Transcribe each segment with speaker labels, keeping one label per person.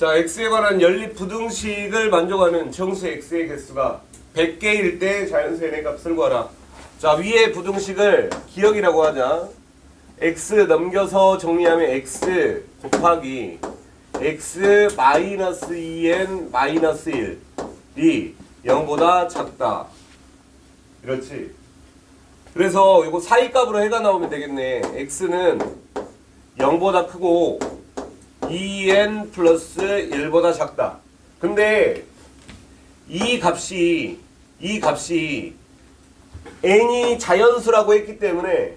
Speaker 1: 자, x에 관한 연립 부등식을 만족하는 정수 x의 개수가 100개일 때 자연수 n의 값을 구하라. 자, 위에 부등식을 기억이라고 하자. x 넘겨서 정리하면 x 곱하기 x 마이너스 2n 마이너스 1이 0보다 작다. 그렇지. 그래서 이거 사이값으로 해가 나오면 되겠네. x는 0보다 크고 2n 플러스 1보다 작다. 근데 이 값이 이 값이 n이 자연수라고 했기 때문에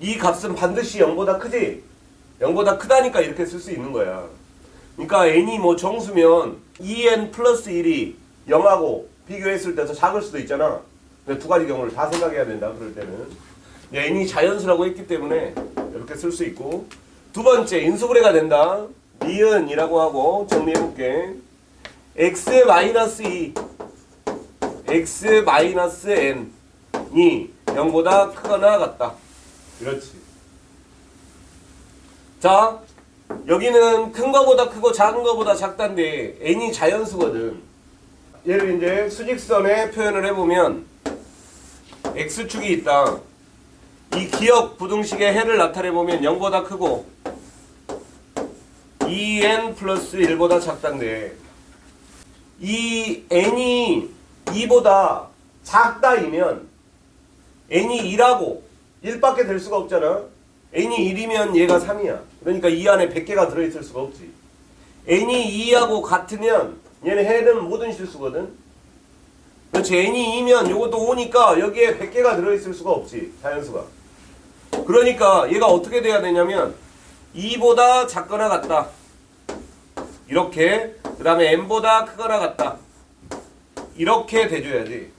Speaker 1: 이 값은 반드시 0보다 크지? 0보다 크다니까 이렇게 쓸 수 있는 거야. 그러니까 n이 뭐 정수면 2n 플러스 1이 0하고 비교했을 때 더 작을 수도 있잖아. 근데 두 가지 경우를 다 생각해야 된다. 그럴 때는 n이 자연수라고 했기 때문에 이렇게 쓸 수 있고 두 번째 인수분해가 된다. 니은이라고 하고 정리해볼게. x 마이너스 2 x 마이너스 n이 0보다 크거나 같다. 그렇지. 자, 여기는 큰 거보다 크고 작은 거보다 작다인데 n이 자연수거든. 얘를 이제 수직선에 표현을 해보면 x축이 있다. 이 기억 부등식의 해를 나타내보면 0보다 크고 2n 플러스 1보다 작다인데 이 n이 2보다 작다이면 n이 2라고 1밖에 될 수가 없잖아. n이 1이면 얘가 3이야. 그러니까 이 안에 100개가 들어있을 수가 없지. n이 2하고 같으면 얘는 해는 모든 실수거든. 그렇지. n이 2면 요것도 5니까 여기에 100개가 들어있을 수가 없지. 자연수가. 그러니까 얘가 어떻게 돼야 되냐면 2보다 작거나 같다. 이렇게 그 다음에 n보다 크거나 같다. 이렇게 돼줘야지.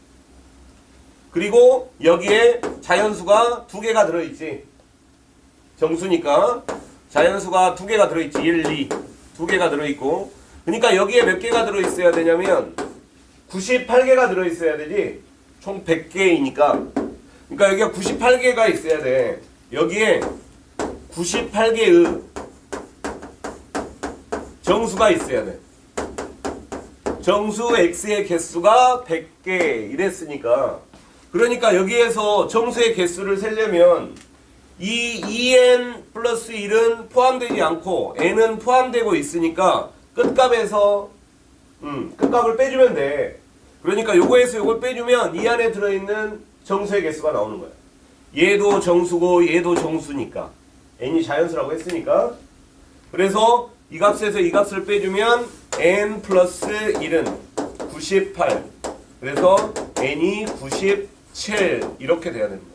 Speaker 1: 그리고 여기에 자연수가 두 개가 들어있지. 정수니까 자연수가 두 개가 들어있지. 1, 2. 두 개가 들어있고. 그러니까 여기에 몇 개가 들어있어야 되냐면 98개가 들어있어야 되지. 총 100개이니까. 그러니까 여기가 98개가 있어야 돼. 여기에 98개의 정수가 있어야 돼. 정수 x의 개수가 100개 이랬으니까 그러니까 여기에서 정수의 개수를 세려면 이 2n 플러스 1은 포함되지 않고 n은 포함되고 있으니까 끝값에서 음, 끝값을 빼주면 돼. 그러니까 요거에서 요걸 빼주면 이 안에 들어있는 정수의 개수가 나오는 거야. 얘도 정수고 얘도 정수니까 n이 자연수라고 했으니까. 그래서 이 값에서 이 값을 빼주면 n 플러스 1은 98 그래서 n이 97 이렇게 돼야 됩니다.